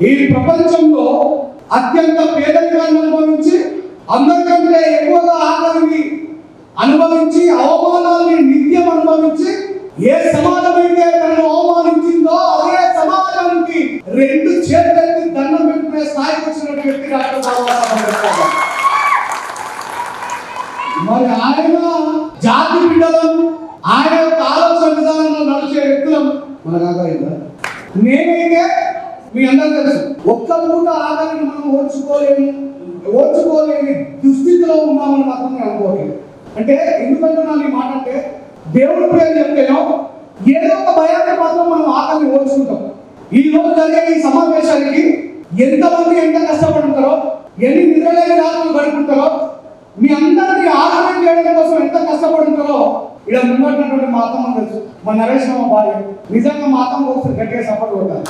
ఈ ప్రపంచంలో అత్యంత పేదరికాన్ని అనుభవించి అందరికంటే ఎక్కువగా ఆకలిని అనుభవించి అవమానాన్ని నిత్యం అనుభవించి ఏ సమాజం అయితే తనను అవమానించిందో అదే సమాజానికి రెండు చేతులెత్తి దండం పెట్టుకునే స్థాయికి వచ్చినటువంటి వ్యక్తి డాక్టర్ బాబాసాహెబ్ మరి ఆయన జాతి బిడ్డలం ఆయన యొక్క ఆలోచన విధానంలో నడిచే వ్యక్తులం మనకు ఆగైందా నేనైతే మీ అందరూ తెలుసు ఒక్క పూట ఆకలిని మనం ఓర్చుకోలేము ఓర్చుకోలేని దుస్థితిలో ఉన్నామని మాత్రం నేను అనుకోలేదు. అంటే ఎందుకంటున్నాను ఈ మాట అంటే దేవుడి పేరు చెప్తేనో ఏదో ఒక భయాన్ని మాత్రం మనం ఆకలిని ఓర్చుకుంటాం. ఈ రోజు జరిగే ఈ సమావేశానికి ఎంతమంది ఎంత కష్టపడుతారో ఎన్ని నిద్రలేని రాత్రులు గడుపుతారో మీ అందరినీ ఆదరణ చేయడం కోసం ఎంత కష్టపడుతారో ఇలా ముందున్నటువంటి మా అత్తమ్మ తెలుసు. మా నరేష్ మా భార్య నిజంగా మా అత్తమ్మ కోసం గట్టిగా సపోర్ట్ కొట్టాలి